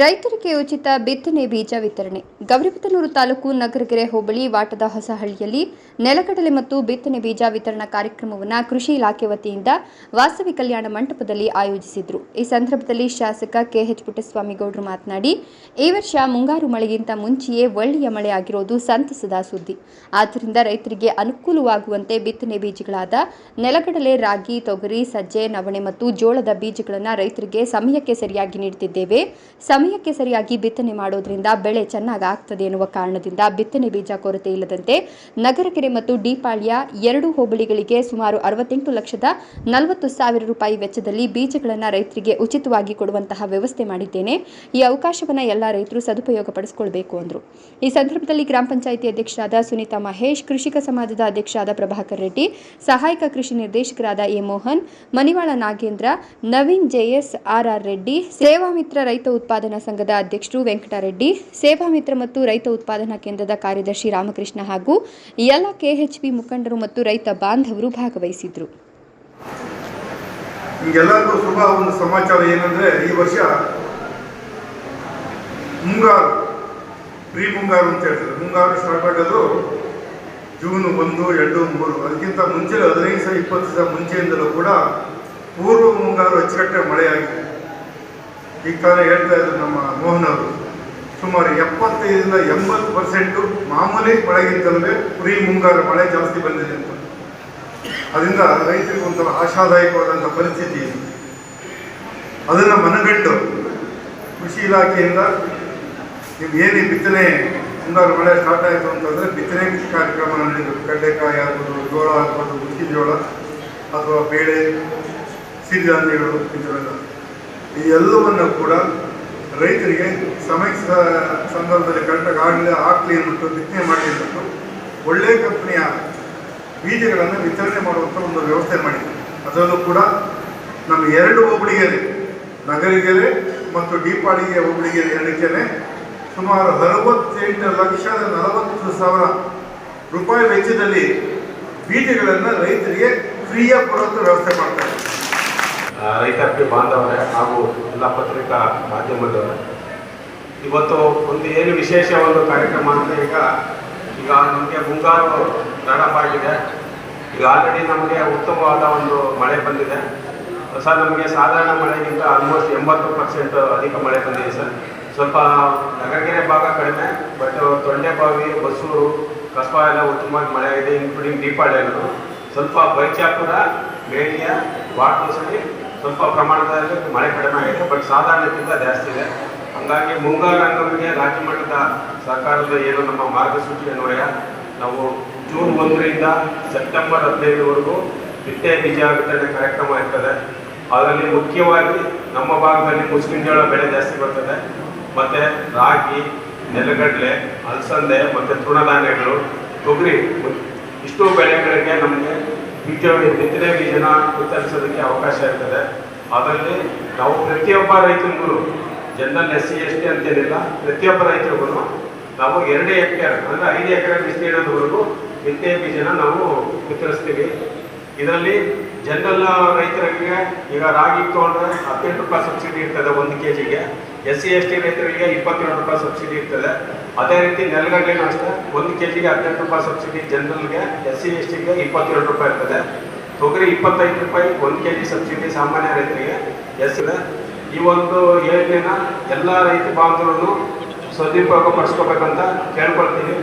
ರೈತರಿಗೆ ಉಚಿತ ಬಿತ್ತನೆ ಬೀಜ ವಿತರಣೆ. ಗೌರಿಬಿದನೂರು ತಾಲೂಕು ನಗರಗೆರೆ ಹೋಬಳಿ ವಾಟದ ಹೊಸಹಳ್ಳಿಯಲ್ಲಿ ನೆಲಗಡಲೆ ಮತ್ತು ಬಿತ್ತನೆ ಬೀಜ ವಿತರಣಾ ಕಾರ್ಯಕ್ರಮವನ್ನು ಕೃಷಿ ಇಲಾಖೆ ವತಿಯಿಂದ ವಾಸವಿ ಕಲ್ಯಾಣ ಮಂಟಪದಲ್ಲಿ ಆಯೋಜಿಸಿದ್ರು. ಈ ಸಂದರ್ಭದಲ್ಲಿ ಶಾಸಕ ಕೆಎಚ್ ಪುಟ್ಟಸ್ವಾಮಿಗೌಡರು ಮಾತನಾಡಿ, ಈ ವರ್ಷ ಮುಂಗಾರು ಮಳೆಗಿಂತ ಮುಂಚೆಯೇ ಒಳ್ಳೆಯ ಮಳೆ ಆಗಿರೋದು ಸಂತಸದ ಸುದ್ದಿ. ಆದ್ದರಿಂದ ರೈತರಿಗೆ ಅನುಕೂಲವಾಗುವಂತೆ ಬಿತ್ತನೆ ಬೀಜಗಳಾದ ನೆಲಗಡಲೆ, ರಾಗಿ, ತೊಗರಿ, ಸಜ್ಜೆ, ನವಣೆ ಮತ್ತು ಜೋಳದ ಬೀಜಗಳನ್ನು ರೈತರಿಗೆ ಸಮಯಕ್ಕೆ ಸರಿಯಾಗಿ ನೀಡುತ್ತಿದ್ದೇವೆ ಸಮಯಕ್ಕೆ ಸರಿಯಾಗಿ ಬಿತ್ತನೆ ಮಾಡೋದ್ರಿಂದ ಬೆಳೆ ಚೆನ್ನಾಗಿ ಆಗ್ತದೆ ಎನ್ನುವ ಕಾರಣದಿಂದ ಬಿತ್ತನೆ ಬೀಜ ಕೊರತೆ ಇಲ್ಲದಂತೆ ನಗರಕೆರೆ ಮತ್ತು ಡಿಪಾಳ್ಯ ಎರಡು ಹೋಬಳಿಗಳಿಗೆ ಸುಮಾರು ಅರವತ್ತೆಂಟು ಲಕ್ಷದ ನಲವತ್ತು ಸಾವಿರ ರೂಪಾಯಿ ವೆಚ್ಚದಲ್ಲಿ ಬೀಜಗಳನ್ನು ರೈತರಿಗೆ ಉಚಿತವಾಗಿ ಕೊಡುವಂತಹ ವ್ಯವಸ್ಥೆ ಮಾಡಿದ್ದೇನೆ. ಈ ಅವಕಾಶವನ್ನು ಎಲ್ಲ ರೈತರು ಸದುಪಯೋಗ ಪಡಿಸಿಕೊಳ್ಬೇಕು ಅಂದರು. ಈ ಸಂದರ್ಭದಲ್ಲಿ ಗ್ರಾಮ ಪಂಚಾಯಿತಿ ಅಧ್ಯಕ್ಷರಾದ ಸುನೀತಾ ಮಹೇಶ್, ಕೃಷಿಕ ಸಮಾಜದ ಅಧ್ಯಕ್ಷರಾದ ಪ್ರಭಾಕರ್ ರೆಡ್ಡಿ, ಸಹಾಯಕ ಕೃಷಿ ನಿರ್ದೇಶಕರಾದ A Mohan, Manivala Nagendra, Naveen JS R R Reddy Sevamitra ರೈತ ಉತ್ಪಾದನಾ ಸಂಘದ ಅಧ್ಯಕ್ಷರು ವೆಂಕಟರೆಡ್ಡಿ ಸೇವಾಮಿತ್ರ ಮತ್ತು ರೈತ ಉತ್ಪಾದನಾ ಕೇಂದ್ರದ ಕಾರ್ಯದರ್ಶಿ ರಾಮಕೃಷ್ಣ ಹಾಗೂ ಎಲ್ಲ ಕೆಎಚ್ಪಿ ಮುಖಂಡರು ಮತ್ತು ರೈತ ಬಾಂಧವರು ಭಾಗವಹಿಸಿದ್ರು. ಶುಭ ಒಂದು ಸಮಾಚಾರ ಏನಂದ್ರೆ, ಈ ವರ್ಷ ಮುಂಗಾರು ಪ್ರೀ ಮುಂಗಾರು ಅಂತ ಹೇಳ್ತಾರೆ. ಮುಂಗಾರು ಸ್ಟಾರ್ಟ್ ಆಗೋದು ಜೂನ್ ಒಂದು, ಎರಡು, ಮೂರು. ಅದಕ್ಕಿಂತ ಮುಂಚೆ ಹದಿನೈದು ಸಾವಿರ ಇಪ್ಪತ್ತು ಸಾವಿರ ಮುಂಚೆಯಿಂದಲೂ ಕೂಡ ಪೂರ್ವ ಮುಂಗಾರು ಅಚ್ಚುಕಟ್ಟೆ ಮಳೆಯಾಗಿದೆ. ಈಗ ತಾನೇ ಹೇಳ್ತಾ ಇದ್ರು ನಮ್ಮ ಮೋಹನ್ ಅವರು ಸುಮಾರು ಎಪ್ಪತ್ತೈದರಿಂದ ಎಂಬತ್ತು ಪರ್ಸೆಂಟು ಮಾಮೂಲಿ ಮಳೆಗಿಂತಲೇ ಪ್ರೀ ಮುಂಗಾರು ಮಳೆ ಜಾಸ್ತಿ ಬಂದಿದೆ ಅಂತ. ಅದರಿಂದ ರೈತರಿಗೆ ಒಂಥರ ಆಶಾದಾಯಕವಾದಂಥ ಪರಿಸ್ಥಿತಿ ಇದೆ. ಅದನ್ನು ಮನಗಂಡು ಕೃಷಿ ಇಲಾಖೆಯಿಂದ ನೀವು ಏನೇ ಬಿತ್ತನೆ, ಮುಂಗಾರು ಮಳೆ ಸ್ಟಾರ್ಟ್ ಆಯಿತು ಅಂತಂದರೆ ಬಿತ್ತನೆ ಕಾರ್ಯಕ್ರಮ ನಡೆಯಬೇಕು. ಕಡ್ಲೆಕಾಯಿ ಆಗ್ಬೋದು, ಜೋಳ ಆಗ್ಬೋದು ಮುಚ್ಚಿ ಜೋಳ ಅಥವಾ ಬೇಳೆ ಸಿರಿಧಾನ್ಯಗಳು ಇದೆಲ್ಲ ಈ ಎಲ್ಲವನ್ನು ಕೂಡ ರೈತರಿಗೆ ಸಮಯ ಸಂದರ್ಭದಲ್ಲಿ ಕರೆಕ್ಟಾಗಿ ಆಗಲಿ ಹಾಕ್ಲಿ ಅಂದ್ಬಿಟ್ಟು ಬಿತ್ತನೆ ಮಾಡಿ ಅಂದ್ಬಿಟ್ಟು ಒಳ್ಳೆಯ ಕಂಪನಿಯ ಬೀಜಗಳನ್ನು ವಿತರಣೆ ಮಾಡುವಂಥ ಒಂದು ವ್ಯವಸ್ಥೆ ಮಾಡಿದೆ ಅದರಲ್ಲೂ ಕೂಡ ನಮ್ಮ ಎರಡು ಹೋಬಳಿಗೆರೆ, ನಗರಿಗೆರೆ ಮತ್ತು ಡಿಪಾಳಿಗೆ ಹೋಬಳಿಗೆರೆ ಎರಡಕ್ಕೆ ಸುಮಾರು ಅರವತ್ತೆಂಟು ಲಕ್ಷದ ನಲವತ್ತು ಸಾವಿರ ರೂಪಾಯಿ ವೆಚ್ಚದಲ್ಲಿ ಬೀಜಗಳನ್ನು ರೈತರಿಗೆ ಫ್ರೀಯಾಗಿ ಕೊಡುವಂಥ ವ್ಯವಸ್ಥೆ ಮಾಡ್ತಾರೆ. ರೈತಾಪಿ ಬಾಂಧವರೇ ಹಾಗೂ ಎಲ್ಲ ಪತ್ರಿಕಾ ಮಾಧ್ಯಮದವರೇ, ಇವತ್ತು ಒಂದು ಏನು ವಿಶೇಷ ಒಂದು ಕಾರ್ಯಕ್ರಮ ಅಂದರೆ ಈಗ ಈಗ ನಮಗೆ ಮುಂಗಾರು ಆಗಿದೆ ಈಗ ಆಲ್ರೆಡಿ ನಮಗೆ ಉತ್ತಮವಾದ ಒಂದು ಮಳೆ ಬಂದಿದೆ. ಸರ್ ನಮಗೆ ಸಾಧಾರಣ ಮಳೆಗಿಂತ ಆಲ್ಮೋಸ್ಟ್ ಎಂಬತ್ತು ಪರ್ಸೆಂಟ್ ಅಧಿಕ ಮಳೆ ಬಂದಿದೆ ಸರ್. ಸ್ವಲ್ಪ ನಗರಗೆರೆ ಭಾಗ ಕಡಿಮೆ ಬಟ್ ತೊಂಡೆಬಾವಿ ಬಸೂರು ಕಸ್ಬಾ ಎಲ್ಲ ಉತ್ತಮವಾಗಿ ಮಳೆ ಆಗಿದೆ ಇನ್ಕ್ಲೂಡಿಂಗ್ ದೀಪಾವಳಿಗಳು ಸ್ವಲ್ಪ ಬೈಚಾಪುರ ಮೇಳಿಯ ವಾಟರ್ಸಲ್ಲಿ ಸ್ವಲ್ಪ ಪ್ರಮಾಣದಲ್ಲಿ ಮಳೆ ಕಡಿಮೆ ಆಗಿದೆ ಬಟ್ ಸಾಧಾರಣಕ್ಕಿಂತ ಜಾಸ್ತಿ ಇದೆ. ಹಂಗಾಗಿ ಮುಂಗಾರು ಹಂಗಾಮಿಗೆ ರಾಜ್ಯ ಮಟ್ಟದ ಸರ್ಕಾರದ ಏನು ನಮ್ಮ ಮಾರ್ಗಸೂಚಿ ಅನ್ವಯ, ನಾವು ಜೂನ್ ಒಂದರಿಂದ ಸೆಪ್ಟೆಂಬರ್ ಹದಿನೈದುವರೆಗೂ ಬಿತ್ತೆ ಬೀಜ ವಿತರಣೆ ಕಾರ್ಯಕ್ರಮ ಇರ್ತದೆ. ಅದರಲ್ಲಿ ಮುಖ್ಯವಾಗಿ ನಮ್ಮ ಭಾಗದಲ್ಲಿ ಮುಸ್ಲಿಂ ಜೋಳ ಬೆಳೆ ಜಾಸ್ತಿ ಬರ್ತದೆ. ಮತ್ತೆ ರಾಗಿ, ನೆಲಗಡಲೆ, ಅಲಸಂದೆ ಮತ್ತೆ ತೃಣಧಾನ್ಯಗಳು, ತೊಗರಿ, ಇಷ್ಟು ಬೆಳೆಗಳಿಗೆ ನಮಗೆ ಬೀಜ ಬಿತ್ತನೆ ಬೀಜನ ವಿತರಿಸೋದಕ್ಕೆ ಅವಕಾಶ ಇರ್ತದೆ. ಅದರಲ್ಲಿ ನಾವು ಪ್ರತಿಯೊಬ್ಬ ರೈತನಿಗೂ, general S C, S T ಅಂತೇನಿಲ್ಲ, ಪ್ರತಿಯೊಬ್ಬ ರೈತರಿಗೂ ನಾವು ಎರಡು ಎಕರೆ, ಅಂದರೆ ಐದು ಎಕರೆ ವಿಸ್ತೀರ್ಣದವರೆಗೂ ಬಿತ್ತನೆ ಬೀಜನ ನಾವು ವಿತರಿಸ್ತೀವಿ ಇದರಲ್ಲಿ ಜನರಲ್ ರೈತರಿಗೆ ಈಗ ರಾಗಿ ತೊಗೊಂಡ್ರೆ ಹದಿನೆಂಟು ರೂಪಾಯಿ ಸಬ್ಸಿಡಿ ಇರ್ತದೆ ಒಂದು ಕೆ ಜಿಗೆ ಎಸ್ ಸಿ ಎಸ್ ಟಿ ರೈತರಿಗೆ ಇಪ್ಪತ್ತೇಳು ರೂಪಾಯಿ ಸಬ್ಸಿಡಿ ಇರ್ತದೆ. ಅದೇ ರೀತಿ ನೆಲಗಡಲೆನೂ ಅಷ್ಟೇ ಒಂದು ಕೆ ಜಿಗೆ ಹದಿನೆಂಟು ರೂಪಾಯಿ ಸಬ್ಸಿಡಿ ಜನರಲ್ಗೆ ಎಸ್ ಸಿ ಎಸ್ ಟಿಗೆ ಇಪ್ಪತ್ತೇಳು ರೂಪಾಯಿ ಇರ್ತದೆ. ತೊಗರಿ ಇಪ್ಪತ್ತೈದು ರೂಪಾಯಿ, ಒಂದು ಕೆ ಜಿ ಸಬ್ಸಿಡಿ ಸಾಮಾನ್ಯ ರೈತರಿಗೆ ಎಸ್ ಇದೆ ಈ ಒಂದು ಯೋಜನೆನ ಎಲ್ಲ ರೈತ ಬಾಂಧವರು ಸದುಪಯೋಗ ಪಡಿಸ್ಕೋಬೇಕಂತ ಕೇಳ್ಕೊಳ್ತೀನಿ.